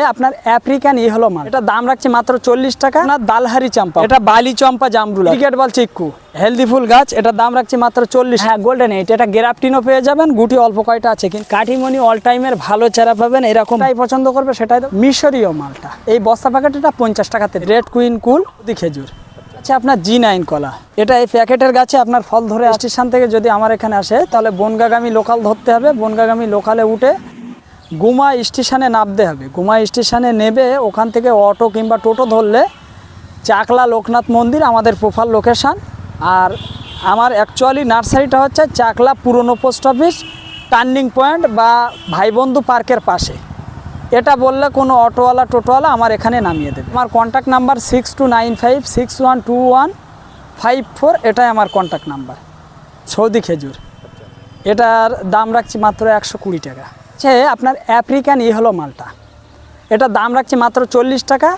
এ আপনার আফ্রিকান ই হলো মাল। এটা দাম রাখছে মাত্র চল্লিশ টাকা। না দালহারি চাম্পা। এটা বালি চম্পা জামরুলা। Cricket ball chikoo. হেলদি ফুল গাছ এটা দাম রাখছে মাত্র চল্লিশ। হ্যাঁ গোল্ডেন এইট এটা গ্রাফটিনও পেয়ে যাবেন গুটি অল্প কয়টা আছে। কিন্তু কাঠিমনি অল টাইমের ভালো চারা পাবেন এরকম তাই পছন্দ করবে সেটাই তো? মিশরীয় মালটা। এই বস্তা প্যাকেট এটা পঞ্চাশ টাকাতে রেড কুইন কুল দি খেজুর। আচ্ছা আপনার জি নাইন কলা। এটা এই প্যাকেটের গাছে আপনার ফল ধরে স্টেশন থেকে যদি আমার এখানে আসে তাহলে বনগাগামী লোকাল ধরতে হবে। বনগাগামী লোকালে উঠে গুমা স্টেশনে নামতে হবে। গুমা স্টেশনে নেবে, ওখান থেকে অটো কিংবা টোটো ধরলে চাকলা লোকনাথ মন্দির, আমাদের প্রোফাইল লোকেশান। আর আমার অ্যাকচুয়ালি নার্সারিটা হচ্ছে চাকলা পুরনো পোস্ট অফিস, টার্নিং পয়েন্ট বা ভাইবন্ধু পার্কের পাশে। এটা বললে কোনো অটোওয়ালা, টোটোওয়ালা আমার এখানে নামিয়ে দেবে। আমার contact number six two nine five six one two one five four এটাই আমার কন্ট্যাক্ট নাম্বার সৌদি খেজুর। এটার দাম রাখছি মাত্র একশো কুড়ি টাকা। সে আপনার আফ্রিকান ই হলো মালটা। এটা দাম রাখছি মাত্র চল্লিশ টাকা।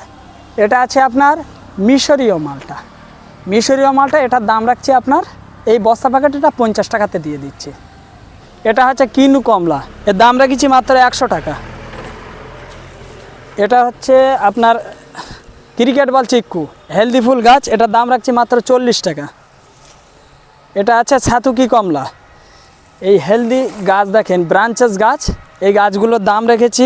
এটা আছে আপনার মিশরীয় মালটা। মিশরীয় মালটা, এটার দাম রাখছি আপনার, এই বস্তা প্যাকেট এটা পঞ্চাশ টাকাতে দিয়ে দিচ্ছে। এটা হচ্ছে কিনু কমলা। এর দাম রাখছি মাত্র একশো টাকা। এটা হচ্ছে আপনার ক্রিকেট বল চিক্কু। হেলদি ফুল গাছ, এটার দাম রাখছি মাত্র চল্লিশ টাকা। এটা আছে ছাতুকি কমলা। এই হেলদি গাছ দেখেন, ব্রাঞ্চেস গাছ। এই গাছগুলোর দাম রেখেছি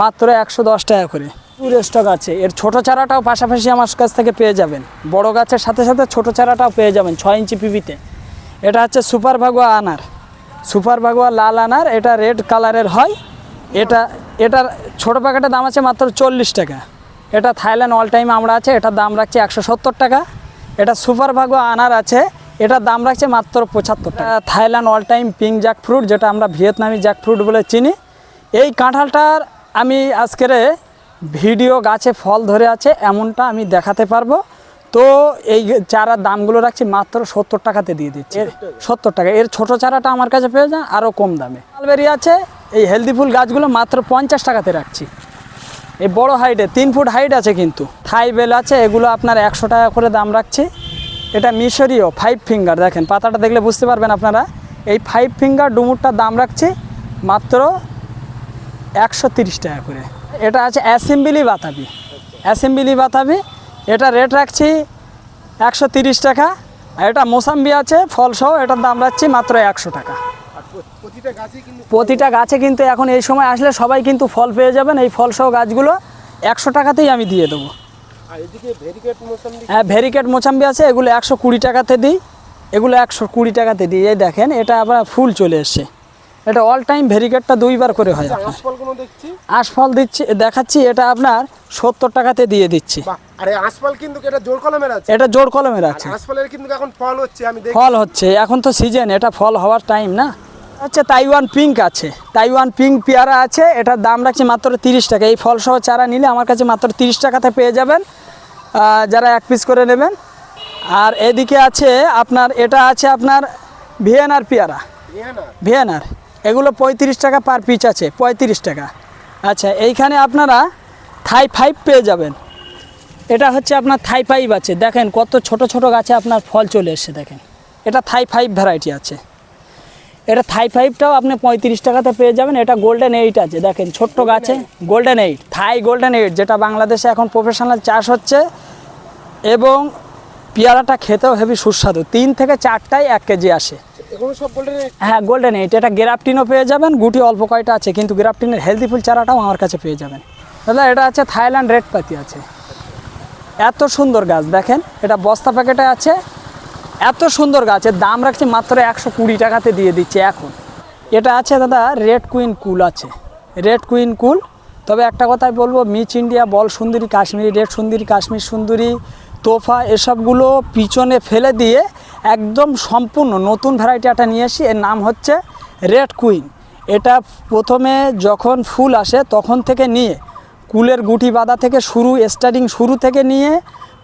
মাত্র একশো দশ টাকা করে। পুরো স্টক আছে। এর ছোটো চারাটাও পাশাপাশি আমার কাছ থেকে পেয়ে যাবেন। বড় গাছের সাথে সাথে ছোটো চারাটাও পেয়ে যাবেন ছয় ইঞ্চি পিবিতে এটা হচ্ছে সুপার ভাগুয়া আনার। সুপার ভাগুয়া লাল আনার। এটা রেড কালারের হয়। এটা, এটার ছোটো প্যাকেটের দাম আছে মাত্র চল্লিশ টাকা। এটা থাইল্যান্ড অল টাইম আমরা আছে। এটার দাম রাখছে একশো সত্তর টাকা। এটা সুপার ভাগুয়া আনার আছে। এটার দাম রাখছে মাত্র পঁচাত্তর টাকা। Thailand all time pink jackfruit যেটা আমরা ভিয়েতনামি জ্যাক ফ্রুট বলে চিনি। এই কাঁঠালটার আমি আজকের ভিডিও গাছে ফল ধরে আছে এমনটা আমি দেখাতে পারব। তো এই চারার দামগুলো রাখছি মাত্র সত্তর টাকাতে দিয়ে দিচ্ছি। সত্তর টাকা। এর ছোট চারাটা আমার কাছে পেয়ে যান আরও কম দামে। মালবেরি আছে এই হেলদি ফুল গাছগুলো মাত্র পঞ্চাশ টাকাতে রাখছি। এই বড় হাইটে তিন ফুট হাইট আছে কিন্তু। থাই বেল আছে এগুলো আপনার একশো টাকা করে দাম রাখছি। এটা মিশরীয় ফাইভ ফিঙ্গার দেখেন পাতাটা দেখলে বুঝতে পারবেন আপনারা। এই ফাইভ ফিঙ্গার ডুমুরটার দাম রাখছি মাত্র একশো টাকা করে। এটা আছে অ্যাসেম্বলি বাতাবি। অ্যাসেম্বলি বাতাবি, এটা রেট রাখছি একশো টাকা। আর এটা মোসাম্বি আছে, ফলসহ এটার দাম রাখছি মাত্র একশো টাকা। প্রতিটা গাছে কিন্তু এখন এই সময় আসলে সবাই কিন্তু ফল পেয়ে যাবেন। এই ফলসহ গাছগুলো একশো টাকাতেই আমি দিয়ে দেবো। হ্যাঁ ভেরিকেট মোসাম্বি আছে, এগুলো একশো কুড়ি টাকাতে দিই। এগুলো একশো কুড়ি টাকাতে দিই। এই দেখেন, এটা আবার ফুল চলে এসছে। এটা অল টাইম ভেরিকেটটা দুইবার করে হয়। আঁশফলগুলো আশফল দিচ্ছি দেখাচ্ছি এটা আপনার সত্তর টাকাতে দিয়ে দিচ্ছি। বাহ আরে আঁশফল কিন্তু এটা জোর কলমের আছে। এটা জোর কলমের আছে। আঁশফলের কিন্তু এখন ফল হচ্ছে আমি ফল হচ্ছে এখন তো সিজন এটা ফল হওয়ার টাইম না? হচ্ছে তাইওয়ান পিঙ্ক আছে। তাইওয়ান পিঙ্ক পেয়ারা আছে এটার দাম রাখছি মাত্র তিরিশ টাকা। এই ফল সহ চারা নিলে আমার কাছে মাত্র তিরিশ টাকাতে পেয়ে যাবেন। যারা এক পিস করে নেবেন। আর এদিকে আছে আপনার এটা আছে আপনার ভিয়েনার পেয়ারা। ভিয়েনার। এগুলো পঁয়ত্রিশ টাকা পার পিস আছে, পঁয়ত্রিশ টাকা। আচ্ছা এইখানে আপনারা থাই ফাইভ পেয়ে যাবেন। এটা হচ্ছে আপনার থাই ফাইভ আছে। দেখেন কত ছোট ছোট গাছে আপনার ফল চলে এসছে, দেখেন। এটা থাই ফাইভ ভ্যারাইটি আছে। এটা থাই ফাইভটাও আপনি পঁয়ত্রিশ টাকাতে পেয়ে যাবেন। এটা গোল্ডেন এইট আছে। দেখেন ছোট্ট গাছে golden eight Thai golden eight যেটা বাংলাদেশে এখন প্রফেশনাল চাষ হচ্ছে এবং পেয়ারাটা খেতেও হেভি সুস্বাদু। তিন থেকে চারটায় এক কেজি আসে। হ্যাঁ গোল্ডেন এইট এটা গ্রাফটিনও পেয়ে যাবেন, গুটি অল্প কয়টা আছে, কিন্তু গ্রাফটিনের হেলদি ফুল চারাটাও আমার কাছে পেয়ে যাবেন। দাদা, এটা আছে থাইল্যান্ড রেড পাতি আছে। এত সুন্দর গাছ, দেখেন, এটা বস্তা প্যাকেটে আছে। এত সুন্দর গাছের দাম রাখছি মাত্র একশো কুড়ি টাকাতে দিয়ে দিচ্ছে এখন। এটা আছে দাদা রেড কুইন কুল আছে। রেড কুইন কুল। তবে একটা কথাই বলব মিচ ইন্ডিয়া বল সুন্দরী, কাশ্মীরি রেড সুন্দরী, কাশ্মীর সুন্দরী, তোফা, এসবগুলো পিছনে ফেলে দিয়ে একদম সম্পূর্ণ নতুন ভ্যারাইটি একটা নিয়ে আসি। এর নাম হচ্ছে রেড কুইন এটা প্রথমে যখন ফুল আসে তখন থেকে নিয়ে, কুলের গুটি বাঁধা থেকে শুরু স্টার্টিং শুরু থেকে নিয়ে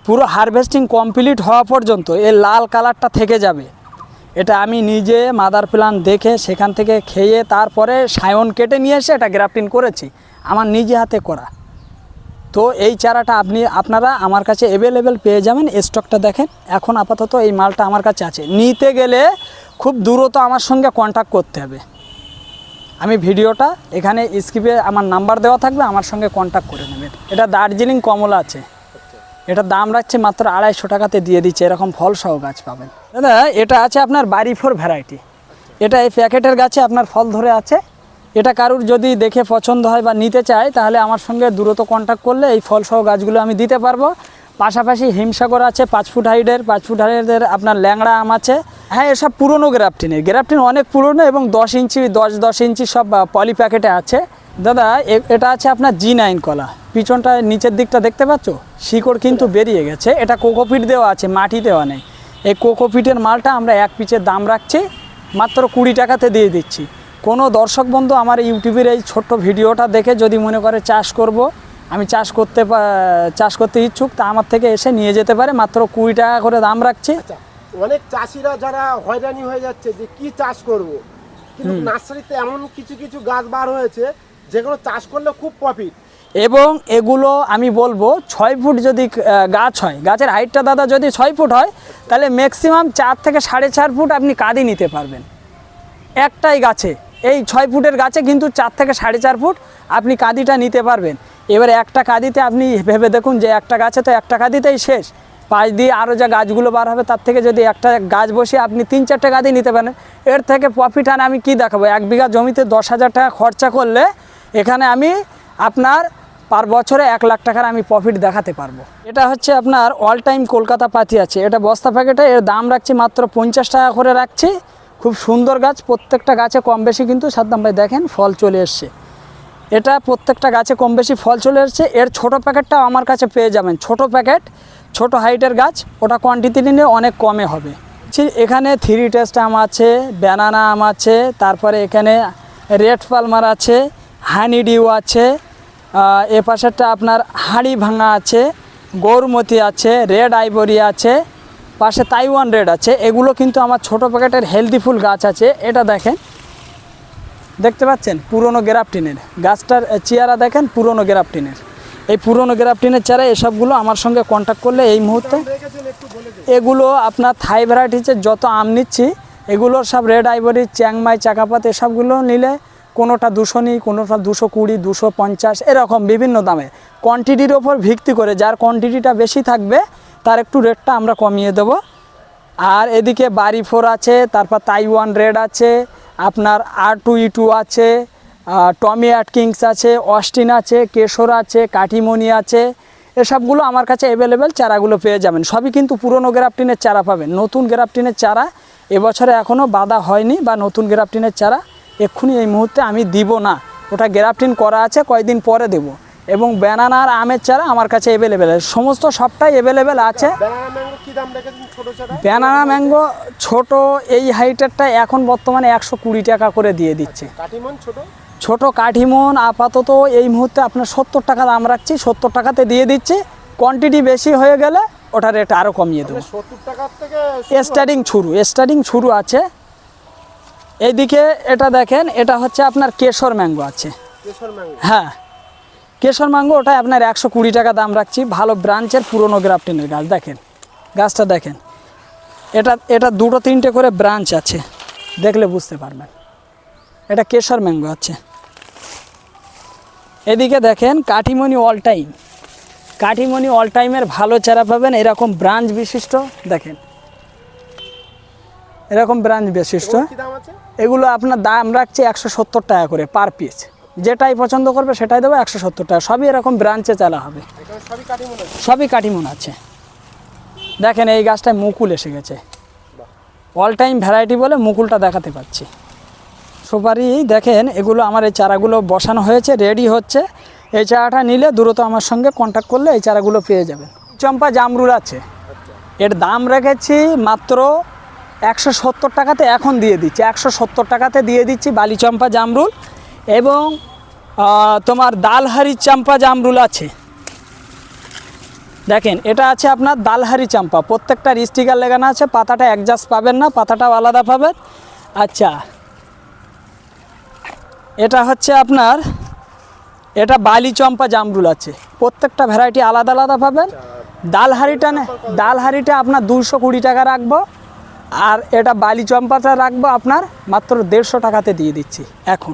পুরো হারভেস্টিং কমপ্লিট হওয়া পর্যন্ত এর লাল কালারটা থেকে যাবে। এটা আমি নিজে মাদার প্ল্যান দেখে সেখান থেকে খেয়ে তারপরে সায়ন কেটে নিয়ে এসে এটা গ্রাফটিং করেছি। আমার নিজে হাতে করা। তো এই চারাটা আপনি, আপনারা আমার কাছে অ্যাভেলেবেল পেয়ে যাবেন। স্টকটা দেখেন, এখন আপাতত এই মালটা আমার কাছে আছে। নিতে গেলে খুব দূরত আমার সঙ্গে কন্ট্যাক্ট করতে হবে। আমি ভিডিওটা এখানে স্ক্রিপে আমার নাম্বার দেওয়া থাকবে, আমার সঙ্গে কন্ট্যাক্ট করে নেবেন। এটা দার্জিলিং কমলা আছে। এটা দাম রাখছে মাত্র আড়াইশো টাকাতে দিয়ে দিচ্ছে, এরকম ফল সহ গাছ পাবেন। দাদা, এটা আছে আপনার বাড়ি ফোর ভ্যারাইটি এটা এই প্যাকেটের গাছে আপনার ফল ধরে আছে। এটা কারুর যদি দেখে পছন্দ হয় বা নিতে চায়, তাহলে আমার সঙ্গে দ্রুত কন্ট্যাক্ট করলে এই ফলসহ গাছগুলো আমি দিতে পারব। পাশাপাশি হিমসাগর আছে, পাঁচ ফুট হাইডের পাঁচ ফুট হাইডের আপনার ল্যাংড়া আম আছে। হ্যাঁ এসব পুরনো গ্রাফটিনের গ্রাফটিন অনেক পুরনো এবং দশ ইঞ্চি, দশ দশ ইঞ্চি সব পলি প্যাকেটে আছে। দাদা এটা আছে আপনার জি নাইন কলা। পিছনটা নিচের দিকটা দেখতে পাচ্ছ? শিকড় কিন্তু বেরিয়ে গেছে। এটা কোকোপিট দেওয়া আছে, মাটি দেওয়া নেই। এই কোকোপিটের মালটা আমরা এক পিচের দাম রাখছি, মাত্র কুড়ি টাকাতে দিয়ে দিচ্ছি। কোনো দর্শক বন্ধু আমার ইউটিউবের এই ছোট্ট ভিডিওটা দেখে যদি মনে করে চাষ করব আমি চাষ করতে চাষ করতে ইচ্ছুক তা আমার থেকে এসে নিয়ে যেতে পারে। মাত্র কুড়ি টাকা করে দাম রাখছি। আচ্ছা অনেক চাষিরা যারা হয়রানি হয়ে যাচ্ছে যে কি চাষ করব। কিন্তু নার্সারিতে এমন কিছু কিছু গাছ বার হয়েছে যেগুলো চাষ করলে খুব প্রফিট এবং এগুলো আমি বলব ছয় ফুট যদি গাছ হয় গাছের হাইটটা দাদা যদি ছয় ফুট হয় তাহলে ম্যাক্সিমাম চার থেকে সাড়ে চার ফুট আপনি কাঁদি নিতে পারবেন। একটাই গাছে। এই ছয় ফুটের গাছে কিন্তু চার থেকে সাড়ে চার ফুট আপনি কাঁদিটা নিতে পারবেন। এবারে একটা কাঁদিতে আপনি ভেবে দেখুন যে একটা গাছে তো একটা কাঁদিতেই শেষ। পাশ দিয়ে আরও যা গাছগুলো বার হবে, তার থেকে যদি একটা গাছ বসিয়ে আপনি তিন চারটে গাদি নিতে পারেন। এর থেকে প্রফিট আর আমি কি দেখাবো? এক বিঘা জমিতে দশ হাজার টাকা খরচা করলে এখানে আমি আপনার পার বছরে এক লাখ টাকার আমি প্রফিট দেখাতে পারব। এটা হচ্ছে আপনার অল টাইম কলকাতা পাতি আছে। এটা বস্তা প্যাকেটে এর দাম রাখছি মাত্র পঞ্চাশ টাকা করে রাখছি। খুব সুন্দর গাছ, প্রত্যেকটা গাছে কম বেশি কিন্তু সাদ্দাম ভাই দেখেন ফল চলে এসছে। এটা প্রত্যেকটা গাছে কম বেশি ফল চলে এসছে। এর ছোট প্যাকেটটা আমার কাছে পেয়ে যাবেন। ছোট প্যাকেট, ছোট হাইটের গাছ, ওটা কোয়ান্টিটি নিলে অনেক কমে হবে। এখানে থ্রি টেস্ট আম আছে ব্যানানা আম আছে, তারপরে এখানে রেড পালমার আছে হানি ডিউ আছে এ পাশেরটা আপনার হাড়ি ভাঙা আছে, গৌরমতি আছে রেড আইবরি আছে পাশে তাইওয়ান রেড আছে। এগুলো কিন্তু আমার ছোট প্যাকেটের হেলদি ফুল গাছ আছে। এটা দেখেন। দেখতে পাচ্ছেন? পুরনো গ্রাফটিনের। গাছটার চেয়ারা দেখেন, পুরনো গ্রাফটিনের। এই পুরনো গ্রাফটিনের চারা এসবগুলো আমার সঙ্গে কন্ট্যাক্ট করলে এই মুহূর্তে এগুলো আপনার থাই ভ্যারাইটিসের যত আম নিচ্ছি, এগুলোর সব রেড আইভরি চ্যাংমাই চাকাপাত এসবগুলো নিলে কোনোটা দুশো নিই, কোনোটা দুশো কুড়ি, দুশো পঞ্চাশ, এরকম বিভিন্ন দামে। কোয়ান্টিটির ওপর ভিত্তি করে, যার কোয়ান্টিটিটা বেশি থাকবে তার একটু রেটটা আমরা কমিয়ে দেবো। আর এদিকে বাড়ি ফোর আছে, তারপর তাইওয়ান রেড আছে, আপনার আর টু ই টু আছে টমি অ্যাটকিংস আছে অস্টিন আছে কেশর আছে কাঠিমণি আছে, এসবগুলো আমার কাছে অ্যাভেলেবেল চারাগুলো পেয়ে যাবেন। সবই কিন্তু পুরনো গ্রাফটিনের চারা পাবেন। নতুন গ্রাফটিনের চারা এবছরে এখনও বাঁধা হয়নি বা নতুন গ্রাফটিনের চারা এক্ষুনি এই মুহূর্তে আমি দিব না। ওটা গ্রাফটিন করা আছে, কয়েকদিন পরে দেব। এবং ব্যানানার আমের চারা আমার কাছে অ্যাভেলেবেল সমস্ত সবটাই অ্যাভেলেবেল আছে। ব্যানানা ম্যাঙ্গো ছোট এই হাইটেরটা এখন বর্তমানে একশো কুড়ি টাকা করে দিয়ে দিচ্ছে। কাটিমন ছোট? কাঠিমন আপাতত এই মুহূর্তে আপনার সত্তর টাকা দাম রাখছি সত্তর টাকাতে দিয়ে দিচ্ছি। কোয়ান্টিটি বেশি হয়ে গেলে ওটা রেট আরও কমিয়ে দেবো। স্টার্টিং ছুরু স্টার্টিং ছুরু আছে। এইদিকে এটা দেখেন এটা হচ্ছে আপনার কেশর ম্যাঙ্গো আছে। হ্যাঁ। কেশর ম্যাঙ্গো ওটা আপনার একশো কুড়ি টাকা দাম রাখছি। ভালো ব্রাঞ্চের পুরনো গ্রাফটিনের গাছ দেখেন। গাছটা দেখেন। এটা এটা দুটো তিনটে করে ব্রাঞ্চ আছে। দেখলে বুঝতে পারবেন। এটা কেশর ম্যাঙ্গো আছে। এদিকে দেখেন কাঠিমণি অল টাইম কাঠিমণি অল টাইমের ভালো চারা পাবেন এরকম ব্রাঞ্চ বিশিষ্ট দেখেন। এরকম ব্রাঞ্চ বিশিষ্ট। এগুলো আপনার দাম রাখছে একশো সত্তর টাকা করে পার পিস যেটাই পছন্দ করবে সেটাই দেবো একশো সত্তর টাকা। সবই এরকম ব্রাঞ্চে চালা হবে। সবই কাটিমন আছে। দেখেন এই গাছটায় মুকুল এসে গেছে। অল টাইম ভ্যারাইটি বলে মুকুলটা দেখাতে পাচ্ছি। সুপারি, দেখেন, এগুলো আমার এই চারাগুলো বসানো হয়েছে রেডি হচ্ছে। এই চারাটা নিলে দ্রুত আমার সঙ্গে কন্ট্যাক্ট করলে এই চারাগুলো পেয়ে যাবেন। চম্পা জামরুল আছে। এর দাম রেখেছি মাত্র একশো সত্তর টাকাতে এখন দিয়ে দিচ্ছি। একশো সত্তর টাকাতে দিয়ে দিচ্ছি বালিচম্পা জামরুল এবং তোমার দালহারি চাম্পা জামরুল আছে। দেখেন, এটা আছে আপনার দালহারি চাম্পা। প্রত্যেকটার স্টিকার লেগানো আছে, পাতাটা অ্যাডজাস্ট পাবেন না, পাতাটাও আলাদা পাবেন। আচ্ছা। এটা হচ্ছে আপনার, এটা বালি চম্পা জামরুল আছে। প্রত্যেকটা ভ্যারাইটি আলাদা আলাদা পাবেন। ডালহারিটা নে ডালহারিটা আপনার দুশো কুড়ি টাকা রাখব। আর এটা বালি চম্পাটা রাখব আপনার মাত্র দেড়শো টাকাতে দিয়ে দিচ্ছি, এখন।